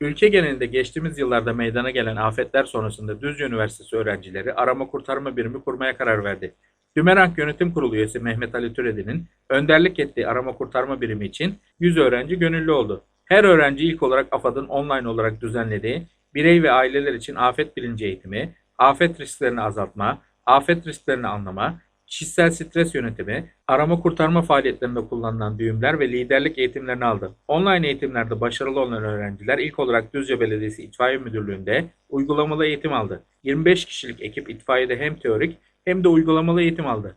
Ülke genelinde geçtiğimiz yıllarda meydana gelen afetler sonrasında Düzce Üniversitesi öğrencileri arama kurtarma birimi kurmaya karar verdi. Dümerank Yönetim Kurulu üyesi Mehmet Ali Türedi'nin önderlik ettiği arama kurtarma birimi için 100 öğrenci gönüllü oldu. Her öğrenci ilk olarak AFAD'ın online olarak düzenlediği birey ve aileler için afet bilinci eğitimi, afet risklerini azaltma, afet risklerini anlama, kişisel stres yönetimi, arama kurtarma faaliyetlerinde kullanılan düğümler ve liderlik eğitimlerini aldı. Online eğitimlerde başarılı olan öğrenciler ilk olarak Düzce Belediyesi İtfaiye Müdürlüğü'nde uygulamalı eğitim aldı. 25 kişilik ekip itfaiyede hem teorik hem de uygulamalı eğitim aldı.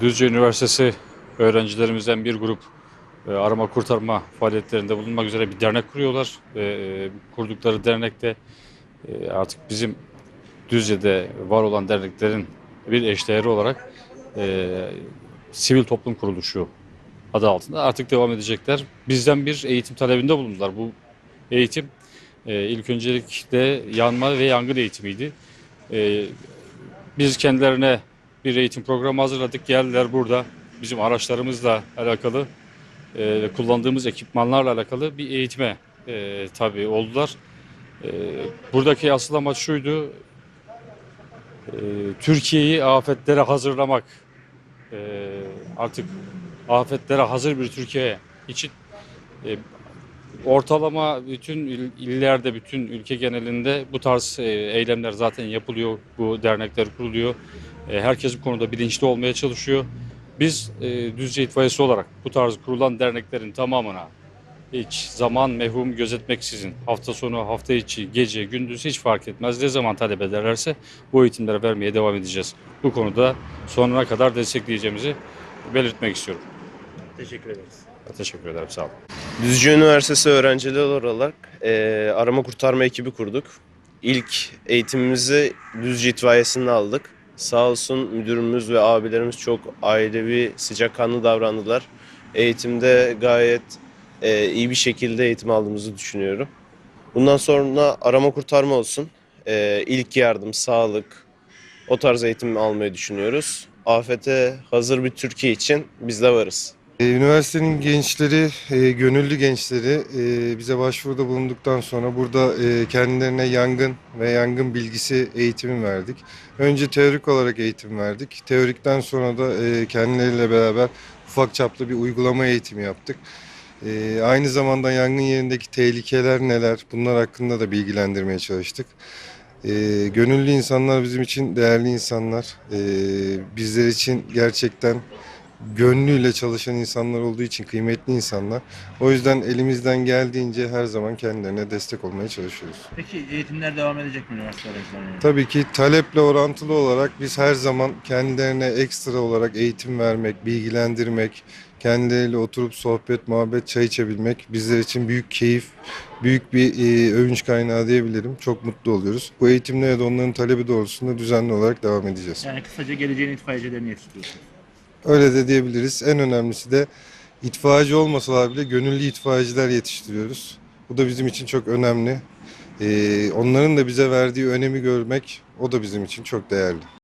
Düzce Üniversitesi öğrencilerimizden bir grup e, arama kurtarma faaliyetlerinde bulunmak üzere bir dernek kuruyorlar. E, kurdukları dernekte e, artık bizim Düzce'de var olan derneklerin bir eşdeğeri olarak e, sivil toplum kuruluşu adı altında artık devam edecekler. Bizden bir eğitim talebinde bulundular. Bu eğitim e, ilk öncelikle yanma ve yangın eğitimiydi. E, biz kendilerine bir eğitim programı hazırladık. Geldiler burada bizim araçlarımızla alakalı, e, kullandığımız ekipmanlarla alakalı bir eğitime e, tabi oldular. E, buradaki asıl amaç şuydu, e, Türkiye'yi afetlere hazırlamak. Artık afetlere hazır bir Türkiye için e, ortalama bütün il- illerde, bütün ülke genelinde bu tarz e, eylemler zaten yapılıyor. Bu dernekler kuruluyor. E, Herkes bu konuda bilinçli olmaya çalışıyor. Biz e, Düzce İtfaiyesi olarak bu tarz kurulan derneklerin tamamına hiç zaman mevhum gözetmeksizin hafta sonu, hafta içi, gece, gündüz hiç fark etmez. Ne zaman talep ederlerse bu eğitimleri vermeye devam edeceğiz. Bu konuda sonuna kadar destekleyeceğimizi belirtmek istiyorum. Teşekkür ederiz. Teşekkür ederim. Sağ olun. Düzce Üniversitesi öğrencileri olarak eee, arama kurtarma ekibi kurduk. İlk eğitimimizi Düzce İtfaiyesi'nde aldık. Sağ olsun müdürümüz ve abilerimiz çok ailevi, sıcakkanlı davrandılar. Eğitimde gayet eee, iyi bir şekilde eğitim aldığımızı düşünüyorum. Bundan sonra arama kurtarma olsun. Eee ilk yardım, sağlık, o tarz eğitim almayı düşünüyoruz. Afete hazır bir Türkiye için biz de varız. E, Üniversitenin gençleri, e, gönüllü gençleri e, bize başvuruda bulunduktan sonra burada kendilerine yangın ve yangın bilgisi eğitimi verdik. Önce teorik olarak eğitim verdik. Teorikten sonra da kendileriyle beraber ufak çaplı bir uygulama eğitimi yaptık. Aynı zamanda yangın yerindeki tehlikeler neler bunlar hakkında da bilgilendirmeye çalıştık. Gönüllü insanlar bizim için değerli insanlar. Bizler için gerçekten gönlüyle çalışan insanlar olduğu için kıymetli insanlar. O yüzden elimizden geldiğince her zaman kendilerine destek olmaya çalışıyoruz. Peki eğitimler devam edecek mi üniversite öğrencilerine? Tabii ki taleple orantılı olarak biz her zaman kendilerine ekstra olarak eğitim vermek, bilgilendirmek, kendileriyle oturup sohbet, muhabbet, çay içebilmek bizler için büyük keyif, büyük bir e, övünç kaynağı diyebilirim. Çok mutlu oluyoruz. Bu eğitimlere de onların talebi doğrultusunda düzenli olarak devam edeceğiz. Yani kısaca geleceğin itfaiyecilerini yetiştiriyorsunuz. Öyle de diyebiliriz. En önemlisi de itfaiyeci olmasalar bile gönüllü itfaiyeciler yetiştiriyoruz. Bu da bizim için çok önemli. Ee, onların da bize verdiği önemi görmek o da bizim için çok değerli.